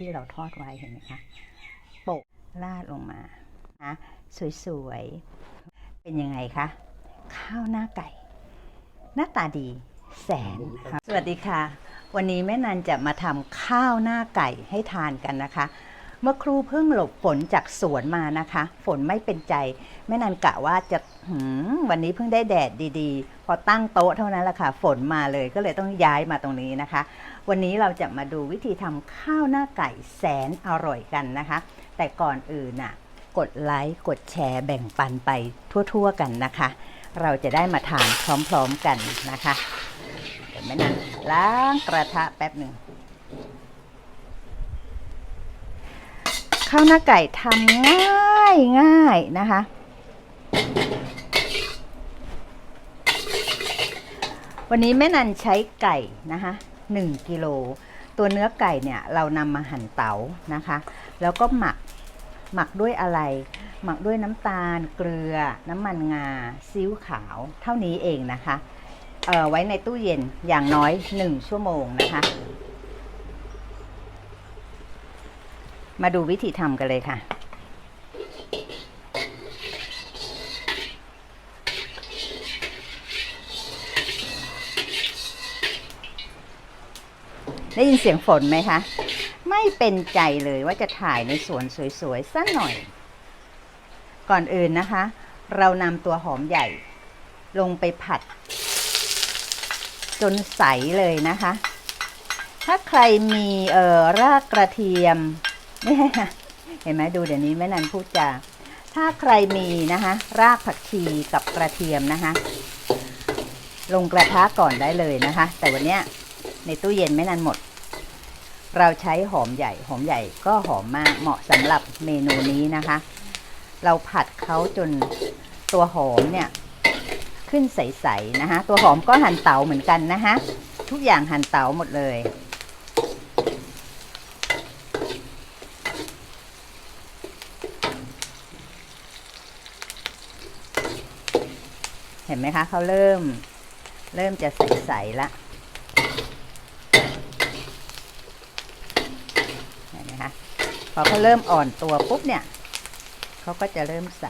ที่เราทอดไว้เห็นไหมคะโปะราดลงมานะสวยๆ เป็นยังไงคะ ข้าวหน้าไก่ หน้าตาดีแสนค่ะสวัสดีค่ะ วันนี้แม่นันจะมาทำข้าวหน้าไก่ให้ทานกันนะคะ เมื่อครูเพิ่งหลบฝนจากสวนมานะคะ ฝนไม่เป็นใจ แม่นันกะว่าจะวันนี้เพิ่งได้แดดดีๆ พอตั้งโต๊ะเท่านั้นแหละค่ะ ฝนมาเลยก็เลยต้องย้ายมาตรงนี้นะคะ วันนี้เราจะมาดูวิธีทำข้าวหน้าไก่แสนอร่อยกันนะคะ แต่ก่อนอื่นน่ะกดไลค์กดแชร์แบ่งปันไปทั่วๆกันนะคะ เราจะได้มาทานพร้อมๆกันนะคะเดี๋ยวแม่นันล้างกระทะแป๊บหนึ่ง ข้าวหน้าไก่ทำง่ายง่ายนะคะ วันนี้แม่นันใช้ไก่นะคะ1กิโล ตัวเนื้อไก่เนี่ยเรานำมาหั่นเต๋านะคะ แล้วก็หมักหมักด้วยอะไร หมักด้วยน้ำตาล เกลือ น้ำมันงาซีอิ๊วขาว เท่านี้เองนะคะ เออไว้ในตู้เย็นอย่างน้อย 1 ชั่วโมงนะคะ มาดูวิธีทำกันเลยค่ะ ได้ยินเสียงฝนไหมคะ ไม่เป็นใจเลยว่าจะถ่ายในสวนสวยๆสักหน่อย ก่อนอื่นนะคะ เรานำตัวหอมใหญ่ ลงไปผัด จนใสเลยนะคะ ถ้าใครมีเอ่อรากกระเทียม เห็นไหมดูเดี๋ยวนี้แม่นันพูดจาถ้าใครมีนะคะ รากผักชีกับกระเทียมนะคะ ลงกระทะก่อนได้เลยนะคะ แต่วันเนี้ยในตู้เย็นไม่นานหมด เราใช้หอมใหญ่ หอมใหญ่ก็หอมมากเหมาะสำหรับเมนูนี้นะคะ เราผัดเขาจนตัวหอมเนี่ย ขึ้นใสๆนะคะ ตัวหอมก็หั่นเต๋าเหมือนกันนะคะ ทุกอย่างหั่นเต๋าหมดเลย เห็นไหมคะเขาเริ่ม เริ่มจะใสๆละเห็นไหมคะพอเขาเริ่มอ่อนตัวปุ๊บเนี่ยเขาก็จะเริ่มใส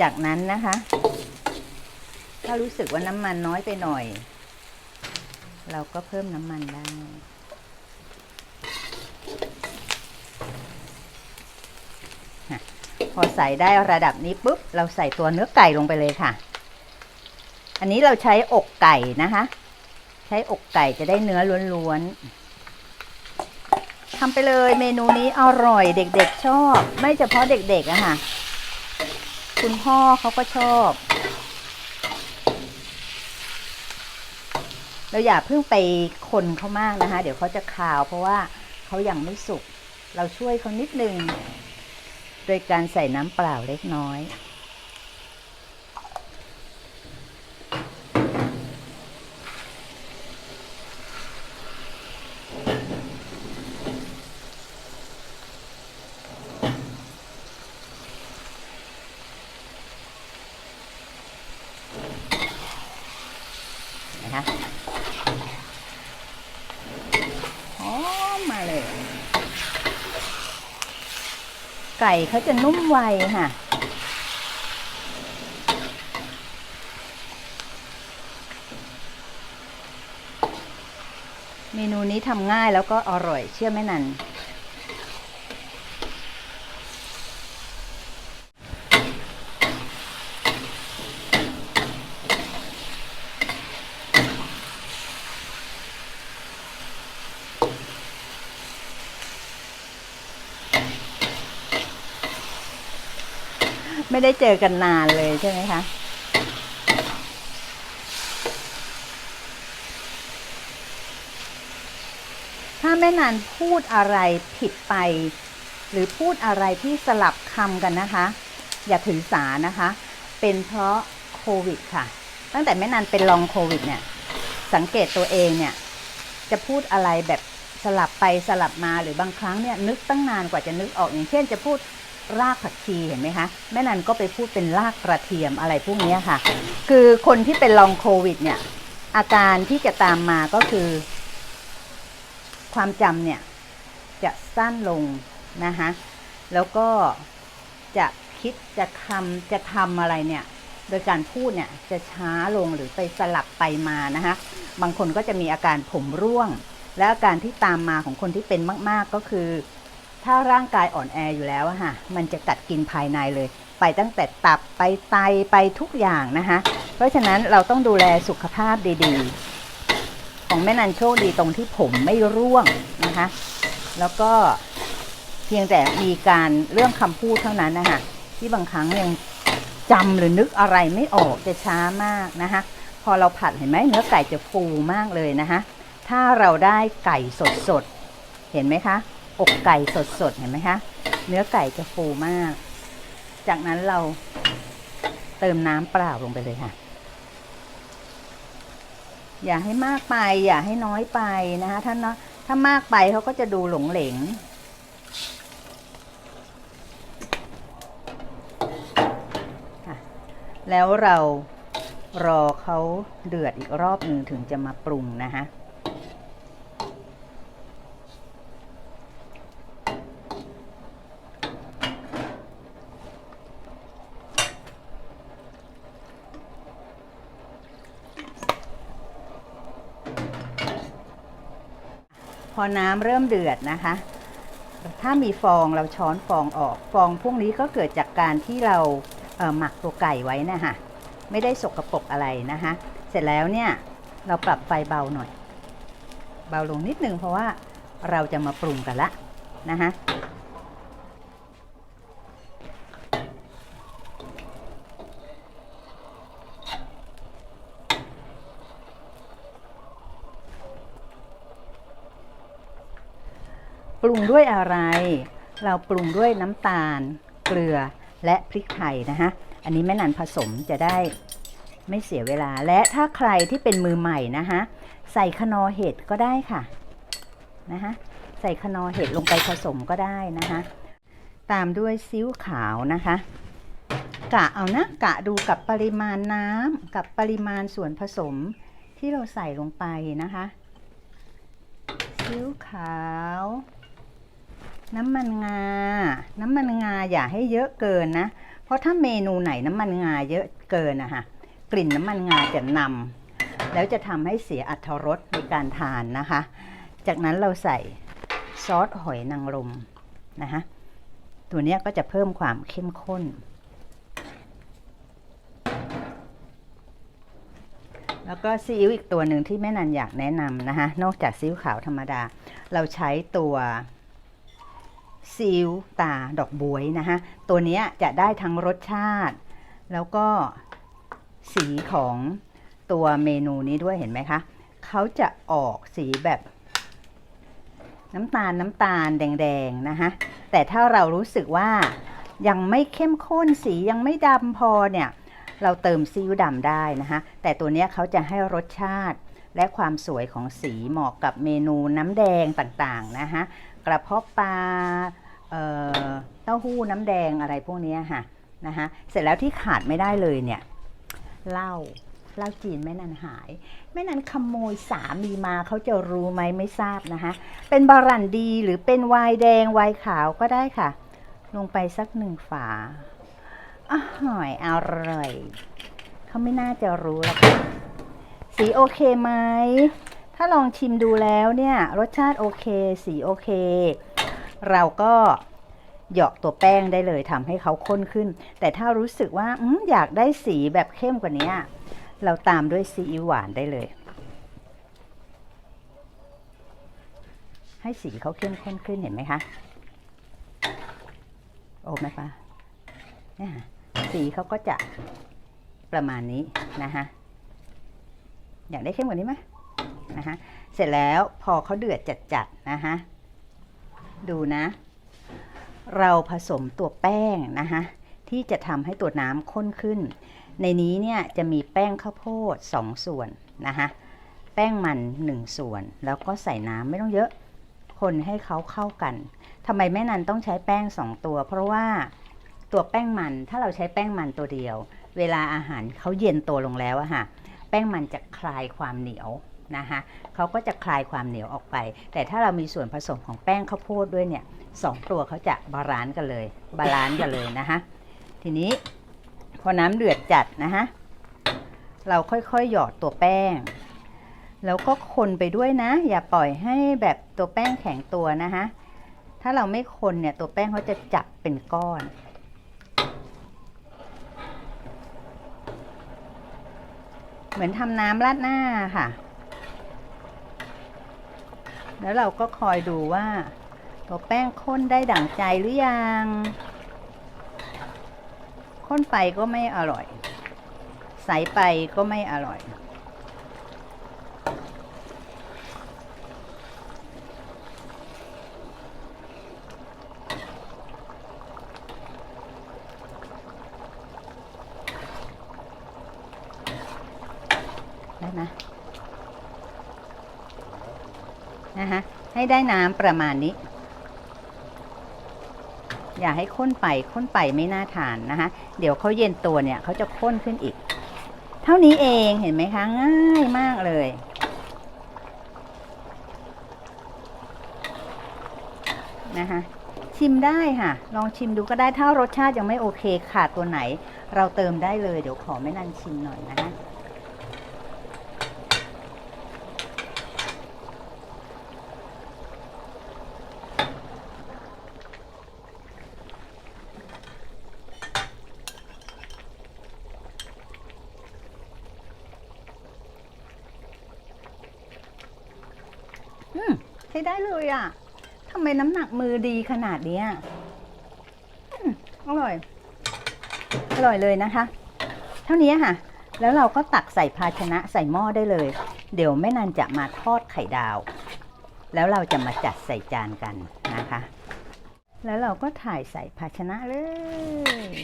จากนั้นนะคะ ถ้ารู้สึกว่าน้ำมันน้อยไปหน่อย เราก็เพิ่มน้ำมันได้ อใส่ได้ระดับนี้ปุ๊บ เราใส่ตัวเนื้อไก่ลงไปเลยค่ะ อันนี้เราใช้อกไก่นะคะ ใช้อกไก่จะได้เนื้อล้วนๆทำไปเลยเมนูนี้อร่อยเด็กๆชอบ ไม่เฉพาะเด็กๆอะค่ะ คุณพ่อเขาก็ชอบเราอย่าเพิ่งไปคนเขามากนะคะ เดี๋ยวเขาจะคาวเพราะว่าเขายังไม่สุก เราช่วยเขานิดนึง โดยการใส่น้ำเปล่าเล็กน้อย นะคะหอมมาเลย ไก่เขาจะนุ่มไวค่ะ เมนูนี้ทำง่ายแล้วก็อร่อยเชื่อไหมนัน ไม่ได้เจอกันนานเลยใช่ไหมคะถ้าแม่นันพูดอะไรผิดไป หรือพูดอะไรที่สลับคำกันนะคะ อย่าถือสานะคะ เป็นเพราะโควิดค่ะ ตั้งแต่แม่นันเป็นลองโควิดเนี่ย สังเกตตัวเองเนี่ย จะพูดอะไรแบบสลับไปสลับมาหรือบางครั้งเนี่ยนึกตั้งนานกว่าจะนึกออกอย่างเช่นจะพูด รากผักชีเห็นไหมคะแม่นันก็ไปพูดเป็นรากกระเทียมอะไรพวกนี้ค่ะ คือคนที่เป็นลองโควิด เนี่ย อาการที่จะตามมาก็คือ ความจำเนี่ยจะสั้นลงนะคะแล้วก็จะคิดจะคำจะทำอะไรเนี่ย โดยการพูดเนี่ยจะช้าลงหรือไปสลับไปมานะคะบางคนก็จะมีอาการผมร่วง และอาการที่ตามมาของคนที่เป็นมาก ๆก็คือ ถ้าร่างกายอ่อนแออยู่แล้วอะค่ะ มันจะกัดกินภายในเลย ไปตั้งแต่ตับไปไตไปทุกอย่างนะคะ เพราะฉะนั้นเราต้องดูแลสุขภาพดีๆ ของแม่นันโชคดีตรงที่ผมไม่ร่วงนะคะ แล้วก็เพียงแต่มีการเรื่องคำพูดเท่านั้นนะคะที่บางครั้งยังจำหรือนึกอะไรไม่ออกจะช้ามากนะคะ พอเราผัดเห็นไหมเนื้อไก่จะฟูมากเลยนะคะ ถ้าเราได้ไก่สดๆ เห็นไหมคะ อกไก่สดๆ เห็นไหมคะ เนื้อไก่จะฟูมาก จากนั้นเราเติมน้ำเปล่าลงไปเลยค่ะ อย่าให้มากไป อย่าให้น้อยไปนะคะถ้าน้อยถ้ามากไปเขาก็จะดูหลงเหลงค่ะแล้วเรารอเขาเดือดอีกรอบหนึ่งถึงจะมาปรุงนะคะ อน้ำเริ่มเดือดนะคะ ถ้ามีฟองเราช้อนฟองออก ฟองพวกนี้ก็เกิดจากการที่เราเหมักตัวไก่ไว้นะคะไม่ได้สกรปรกอะไรนะคะ เสร็จแล้วเนี่ยเราปรับไฟเบาหน่อย เบาลงนิดนึงเพราะว่าเราจะมาปรุงกันละนะคะ ปรุงด้วยอะไร เราปรุงด้วยน้ำตาล เกลือและพริกไทยนะคะอันนี้แม่นันผสมจะได้ไม่เสียเวลา และถ้าใครที่เป็นมือใหม่นะคะใส่ขนอเห็ดก็ได้ค่ะนะคะใส่ขนอเห็ดลงไปผสมก็ได้นะคะตามด้วยซีอิ๊วขาวนะคะ กะเอานะกะดูกับปริมาณน้ำกับปริมาณส่วนผสมที่เราใส่ลงไปนะคะซีอิ๊วขาว น้ำมันงา น้ำมันงาอย่าให้เยอะเกินนะ เพราะถ้าเมนูไหนน้ำมันงาเยอะเกินนะคะกลิ่นน้ำมันงาจะนำแล้วจะทำให้เสียอัตรรสในการทานนะคะ จากนั้นเราใส่ซอสหอยนางรมนะคะตัวนี้ก็จะเพิ่มความเข้มข้น แล้วก็ซีอิ๊วอีกตัวหนึ่งที่แม่นันอยากแนะนำนะคะนอกจากซีอิ๊วขาวธรรมดา เราใช้ตัว ซีอิ๊วตาดอกบวยนะคะตัวนี้จะได้ทั้งรสชาติ แล้วก็สีของตัวเมนูนี้ด้วยเห็นไหมคะ เขาจะออกสีแบบน้ำตาลน้ำตาลแดงๆนะคะแต่ถ้าเรารู้สึกว่ายังไม่เข้มข้นสียังไม่ดำพอเนี่ย เราเติมซีอิ๊วดำได้นะคะแต่ตัวนี้เขาจะให้รสชาติและความสวยของสีเหมาะกับเมนูน้ำแดงต่างๆนะคะ กระเพาะปลาเต้าหู้น้ำแดงอะไรพวกนี้ค่ะนะคะเสร็จแล้วที่ขาดไม่ได้เลยเนี่ยเหล้าเหล้าจีนแม่นันหาย แม่นันขโมยสามีมาเขาจะรู้ไหมไม่ทราบนะคะ เป็นบารันดีหรือเป็นไวน์แดงไวน์ขาวก็ได้ค่ะ ลงไปสักหนึ่งฝาอร่อยอร่อยเขาไม่น่าจะรู้หรอกสีโอเคไหม ถ้าลองชิมดูแล้วเนี่ย รสชาติโอเค สีโอเค เราก็หยอกตัวแป้งได้เลยทำให้เขาข้นขึ้น แต่ถ้ารู้สึกว่าออยากได้สีแบบเข้มกว่านี้ เราตามด้วยซีอิ๊วหวานได้เลย ให้สีเขาเข้มข้นขึ้นเห็นไหมคะ โอ้ไหมปะเนี่ยสีเขาก็จะประมาณนี้นะคะอยากได้เข้มกว่านี้ไหม นะคะเสร็จแล้วพอเขาเดือดจัดๆนะคะดูนะ เราผสมตัวแป้งนะคะที่จะทำให้ตัวน้ำข้นขึ้น ในนี้เนี่ยจะมีแป้งข้าวโพด 2 ส่วนนะคะแป้งมัน 1 ส่วน แล้วก็ใส่น้ำไม่ต้องเยอะคนให้เขาเข้ากันทำไมแม่นันต้องใช้แป้งสองตัว เพราะว่าตัวแป้งมันถ้าเราใช้แป้งมันตัวเดียว เวลาอาหารเขาเย็นตัวลงแล้วอะค่ะแป้งมันจะคลายความเหนียว นะคะเขาก็จะคลายความเหนียวออกไป แต่ถ้าเรามีส่วนผสมของแป้งข้าวโพดด้วยเนี่ยสองตัวเขาจะบาลานซ์กันเลย บาลานซ์กันเลยนะคะทีนี้พอน้ำเดือดจัดนะคะเราค่อยๆ หยอดตัวแป้ง แล้วก็คนไปด้วยนะ อย่าปล่อยให้แบบตัวแป้งแข็งตัวนะคะถ้าเราไม่คนเนี่ยตัวแป้งเขาจะจับเป็นก้อนเหมือนทำน้ำราดหน้าค่ะ แล้วเราก็คอยดูว่า ตัวแป้งข้นได้ดั่งใจหรือยัง ข้นไปก็ไม่อร่อย ใสไปก็ไม่อร่อย ได้ไหมนะคะ ให้ได้น้ำประมาณนี้ อย่าให้ข้นไปข้นไปไม่น่าทานนะคะ เดี๋ยวเขาเย็นตัวเนี่ยเขาจะข้นขึ้นอีก เท่านี้เองเห็นไหมคะง่ายมากเลยนะคะชิมได้ค่ะ ลองชิมดูก็ได้ถ้ารสชาติยังไม่โอเคขาดตัวไหน เราเติมได้เลย เดี๋ยวขอไม่นันชิมหน่อยนะคะ อืมใช้ได้ เลยอะทำไมน้ำหนักมือดีขนาดเนี้ยอืมอร่อย อร่อยเลยนะคะ เท่านี้ค่ะ แล้วเราก็ตักใส่ภาชนะใส่หม้อได้เลย เดี๋ยวแม่นันจะมาทอดไข่ดาว แล้วเราจะมาจัดใส่จานกันนะคะ แล้วเราก็ถ่ายใส่ภาชนะเลย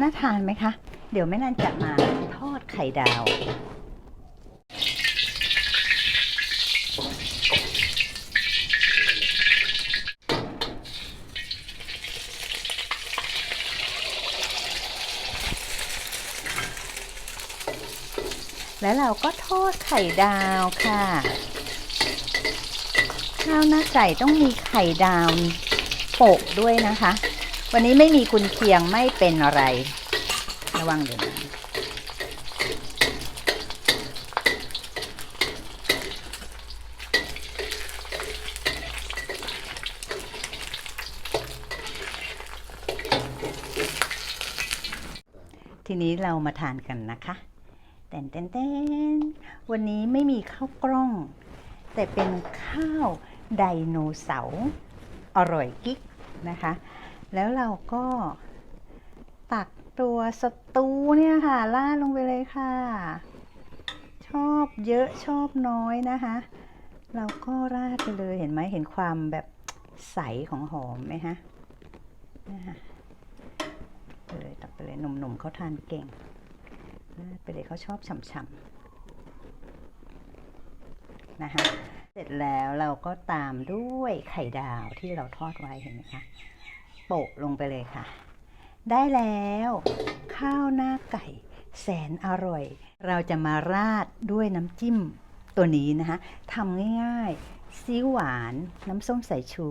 น่าทานไหมคะ เดี๋ยวแม่นันจะมาทอดไข่ดาว แล้วเราก็ทอดไข่ดาวค่ะ ข้าวหน้าไก่ต้องมีไข่ดาวโปะด้วยนะคะ วันนี้ไม่มีกุนเชียงไม่เป็นอะไร ระวังเดี๋ยวนะทีนี้เรามาทานกันนะคะแตนแตนแตนวันนี้ไม่มีข้าวกล้อง แต่เป็นข้าวไดโนเสาร์อร่อยกิ๊กนะคะ แล้วเราก็ตัก ตัวสตูเนี่ยค่ะราดลงไปเลยค่ะ ชอบเยอะชอบน้อยนะคะ เราก็ราดไปเลยเห็นไหมเห็นความแบบใสของหอมไหมฮะนะคะไปเลยตักไปเลยหนุ่มๆเขาทานเก่งราดไปเลยเขาชอบฉ่ำๆนะคะเสร็จแล้วเราก็ตามด้วยไข่ดาวที่เราทอดไว้เห็นไหมคะโปะลงไปเลยค่ะ ได้แล้ว ข้าวหน้าไก่ แสนอร่อย เราจะมาราดด้วยน้ำจิ้มตัวนี้นะคะทำง่ายๆซีอิ๊วหวาน น้ำส้มสายชู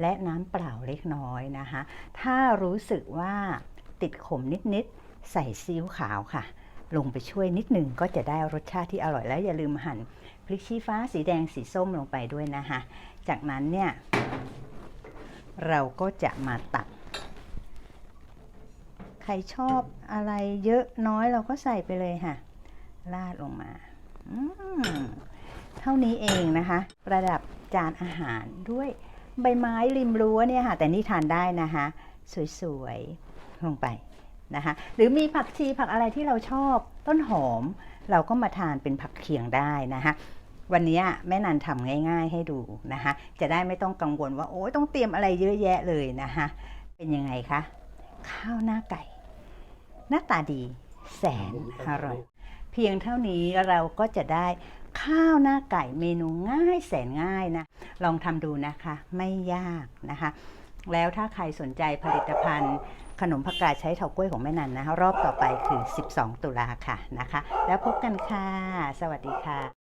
และน้ำเปล่าเล็กน้อยนะคะ ถ้ารู้สึกว่าติดขมนิดๆ ใส่ซีอิ๊วขาวค่ะ ลงไปช่วยนิดหนึ่งก็จะได้รสชาติที่อร่อยแล้วอย่าลืมหั่นพริกชี้ฟ้าสีแดงสีส้มลงไปด้วยนะคะ จากนั้นเนี่ย เราก็จะมาตัก รชอบอะไรเยอะน้อยเราก็ใส่ไปเลยค่ะราดลงมาเท่านี้เองนะคะ ประดับจานอาหารด้วยใบไม้ริมรั้วเนี่ยค่ะ แต่นี่ทานได้นะคะ สวยๆลงไปนะคะ หรือมีผักชีผักอะไรที่เราชอบต้นหอม เราก็มาทานเป็นผักเคียงได้นะคะวันนี้แม่นันทำง่ายๆให้ดูนะคะ จะได้ไม่ต้องกังวลว่าโอ้ยต้องเตรียมอะไรเยอะแยะเลยนะคะ เป็นยังไงคะ ข้าวหน้าไก่ น้าตาดีแสแสนอร่อย เพียงเท่านี้เราก็จะได้ข้าวหน้าไก่เมนูง่ายแสนง่ายนะ ลองทำดูนะคะไม่ยากนะคะ แล้วถ้าใครสนใจผลิตภัณฑ์ ขนมผักกาดใช้เถากล้วยของแม่นันนะคะรอบต่อไปคือ 12 ตุลาค่ะนะคะ แล้วพบกันค่ะ สวัสดีค่ะ